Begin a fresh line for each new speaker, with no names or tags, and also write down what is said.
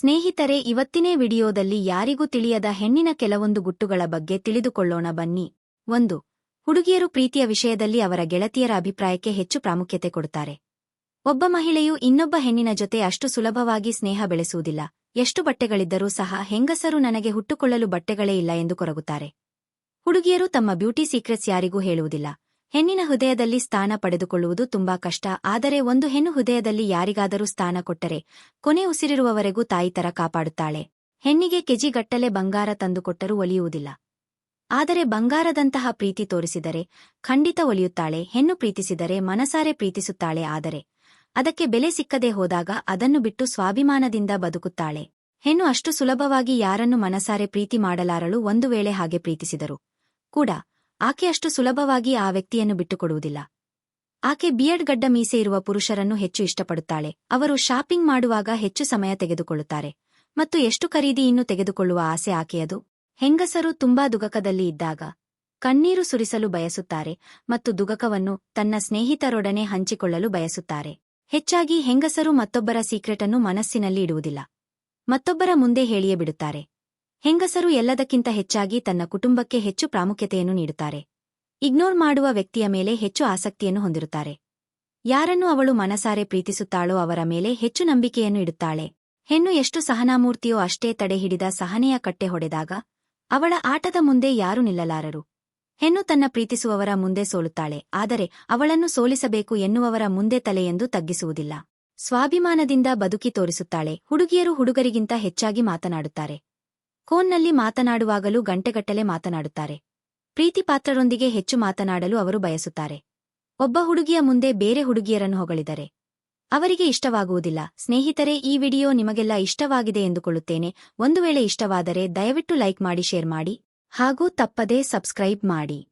ಸ್ನೇಹಿತರೆ, ಇವತ್ತಿನೇ ವಿಡಿಯೋದಲ್ಲಿ ಯಾರಿಗೂ ತಿಳಿಯದ ಹೆಣ್ಣಿನ ಕೆಲವೊಂದು ಗುಟ್ಟುಗಳ ಬಗ್ಗೆ ತಿಳಿದುಕೊಳ್ಳೋಣ ಬನ್ನಿ. ಒಂದು, ಹುಡುಗಿಯರು ಪ್ರೀತಿಯ ವಿಷಯದಲ್ಲಿ ಅವರ ಗೆಳತಿಯರ ಅಭಿಪ್ರಾಯಕ್ಕೆ ಹೆಚ್ಚು ಪ್ರಾಮುಖ್ಯತೆ ಕೊಡುತ್ತಾರೆ. ಒಬ್ಬ ಮಹಿಳೆಯು ಇನ್ನೊಬ್ಬ ಹೆಣ್ಣಿನ ಜೊತೆ ಅಷ್ಟು ಸುಲಭವಾಗಿ ಸ್ನೇಹ ಬೆಳೆಸುವುದಿಲ್ಲ. ಎಷ್ಟು ಬಟ್ಟೆಗಳಿದ್ದರೂ ಸಹ ಹೆಂಗಸರು ನನಗೆ ಹುಟ್ಟುಕೊಳ್ಳಲು ಬಟ್ಟೆಗಳೇ ಇಲ್ಲ ಎಂದು ಕೊರಗುತ್ತಾರೆ. ಹುಡುಗಿಯರು ತಮ್ಮ ಬ್ಯೂಟಿ ಸೀಕ್ರೆಟ್ಸ್ ಯಾರಿಗೂ ಹೇಳುವುದಿಲ್ಲ. ಹೆಣ್ಣಿನ ಹೃದಯದಲ್ಲಿ ಸ್ಥಾನ ಪಡೆದುಕೊಳ್ಳುವುದು ತುಂಬಾ ಕಷ್ಟ. ಆದರೆ ಒಂದು ಹೆಣ್ಣು ಹೃದಯದಲ್ಲಿ ಯಾರಿಗಾದರೂ ಸ್ಥಾನ ಕೊಟ್ಟರೆ ಕೊನೆ ಉಸಿರಿರುವವರೆಗೂ ತಾಯಿ ತರ ಕಾಪಾಡುತ್ತಾಳೆ. ಹೆಣ್ಣಿಗೆ ಕೆಜಿಗಟ್ಟಲೆ ಬಂಗಾರ ತಂದುಕೊಟ್ಟರೂ ಒಲಿಯುವುದಿಲ್ಲ. ಆದರೆ ಬಂಗಾರದಂತಹ ಪ್ರೀತಿ ತೋರಿಸಿದರೆ ಖಂಡಿತ ಒಲಿಯುತ್ತಾಳೆ. ಹೆಣ್ಣು ಪ್ರೀತಿಸಿದರೆ ಮನಸಾರೆ ಪ್ರೀತಿಸುತ್ತಾಳೆ. ಆದರೆ ಅದಕ್ಕೆ ಬೆಲೆ ಸಿಕ್ಕದೆ ಹೋದಾಗ ಅದನ್ನು ಬಿಟ್ಟು ಸ್ವಾಭಿಮಾನದಿಂದ ಬದುಕುತ್ತಾಳೆ. ಹೆಣ್ಣು ಅಷ್ಟು ಸುಲಭವಾಗಿ ಯಾರನ್ನು ಮನಸಾರೆ ಪ್ರೀತಿ ಮಾಡಲಾರಳು. ಒಂದು ವೇಳೆ ಹಾಗೆ ಪ್ರೀತಿಸಿದರು ಕೂಡ ಆಕೆ ಅಷ್ಟು ಸುಲಭವಾಗಿ ಆ ವ್ಯಕ್ತಿಯನ್ನು ಬಿಟ್ಟುಕೊಡುವುದಿಲ್ಲ. ಆಕೆ ಬಿಯರ್ಡ್ ಗಡ್ಡ ಮೀಸೆ ಇರುವ ಪುರುಷರನ್ನು ಹೆಚ್ಚು ಇಷ್ಟಪಡುತ್ತಾಳೆ. ಅವರು ಶಾಪಿಂಗ್ ಮಾಡುವಾಗ ಹೆಚ್ಚು ಸಮಯ ತೆಗೆದುಕೊಳ್ಳುತ್ತಾರೆ. ಮತ್ತು ಎಷ್ಟು ಖರೀದಿ ಇನ್ನು ತೆಗೆದುಕೊಳ್ಳುವ ಆಸೆ ಆಕೆಯದು ಹೆಂಗಸರು ತುಂಬಾ ದುಗಕದಲ್ಲಿ ಇದ್ದಾಗ ಕಣ್ಣೀರು ಸುರಿಸಲು ಬಯಸುತ್ತಾರೆ ಮತ್ತು ದುಗಕವನ್ನು ತನ್ನ ಸ್ನೇಹಿತರೊಡನೆ ಹಂಚಿಕೊಳ್ಳಲು ಬಯಸುತ್ತಾರೆ. ಹೆಚ್ಚಾಗಿ ಹೆಂಗಸರು ಮತ್ತೊಬ್ಬರ ಸೀಕ್ರೆಟನ್ನು ಮನಸ್ಸಿನಲ್ಲಿ ಇಡುವುದಿಲ್ಲ. ಮತ್ತೊಬ್ಬರ ಮುಂದೆ ಹೇಳಿಯೇ ಬಿಡುತ್ತಾರೆ. ಹೆಂಗಸರು ಎಲ್ಲದಕ್ಕಿಂತ ಹೆಚ್ಚಾಗಿ ತನ್ನ ಕುಟುಂಬಕ್ಕೆ ಹೆಚ್ಚು ಪ್ರಾಮುಖ್ಯತೆಯನ್ನು ನೀಡುತ್ತಾರೆ. ಇಗ್ನೋರ್ ಮಾಡುವ ವ್ಯಕ್ತಿಯ ಮೇಲೆ ಹೆಚ್ಚು ಆಸಕ್ತಿಯನ್ನು ಹೊಂದಿರುತ್ತಾರೆ. ಯಾರನ್ನು ಅವಳು ಮನಸಾರೆ ಪ್ರೀತಿಸುತ್ತಾಳೋ ಅವರ ಮೇಲೆ ಹೆಚ್ಚು ನಂಬಿಕೆಯನ್ನು ಇಡುತ್ತಾಳೆ. ಹೆಣ್ಣು ಎಷ್ಟು ಸಹನಾಮೂರ್ತಿಯೋ ಅಷ್ಟೇ ತಡೆ ಹಿಡಿದ ಸಹನೆಯ ಕಟ್ಟೆ ಹೊಡೆದಾಗ ಅವಳ ಆಟದ ಮುಂದೆ ಯಾರು ನಿಲ್ಲಲಾರರು. ಹೆಣ್ಣು ತನ್ನ ಪ್ರೀತಿಸುವವರ ಮುಂದೆ ಸೋಲುತ್ತಾಳೆ, ಆದರೆ ಅವಳನ್ನು ಸೋಲಿಸಬೇಕು ಎನ್ನುವವರ ಮುಂದೆ ತಲೆಯೆಂದು ತಗ್ಗಿಸುವುದಿಲ್ಲ. ಸ್ವಾಭಿಮಾನದಿಂದ ಬದುಕಿ ತೋರಿಸುತ್ತಾಳೆ, ಹುಡುಗಿಯರು ಹುಡುಗರಿಗಿಂತ ಹೆಚ್ಚಾಗಿ ಮಾತನಾಡುತ್ತಾರೆ. ಫೋನ್ನಲ್ಲಿ ಮಾತನಾಡುವಾಗಲೂ ಗಂಟೆಗಟ್ಟಲೆ ಮಾತನಾಡುತ್ತಾರೆ. ಪ್ರೀತಿಪಾತ್ರರೊಂದಿಗೆ ಹೆಚ್ಚು ಮಾತನಾಡಲು ಅವರು ಬಯಸುತ್ತಾರೆ. ಒಬ್ಬ ಹುಡುಗಿಯ ಮುಂದೆ ಬೇರೆ ಹುಡುಗಿಯರನ್ನು ಹೊಗಳಿದರೆ. ಅವರಿಗೆ ಇಷ್ಟವಾಗುವುದಿಲ್ಲ. ಸ್ನೇಹಿತರೆ, ಈ ವಿಡಿಯೋ ನಿಮಗೆಲ್ಲ ಇಷ್ಟವಾಗಿದೆ ಎಂದುಕೊಳ್ಳುತ್ತೇನೆ. ಒಂದು ವೇಳೆ ಇಷ್ಟವಾದರೆ ದಯವಿಟ್ಟು ಲೈಕ್ ಮಾಡಿ, ಶೇರ್ ಮಾಡಿ ಹಾಗೂ ತಪ್ಪದೇ ಸಬ್ಸ್ಕ್ರೈಬ್ ಮಾಡಿ.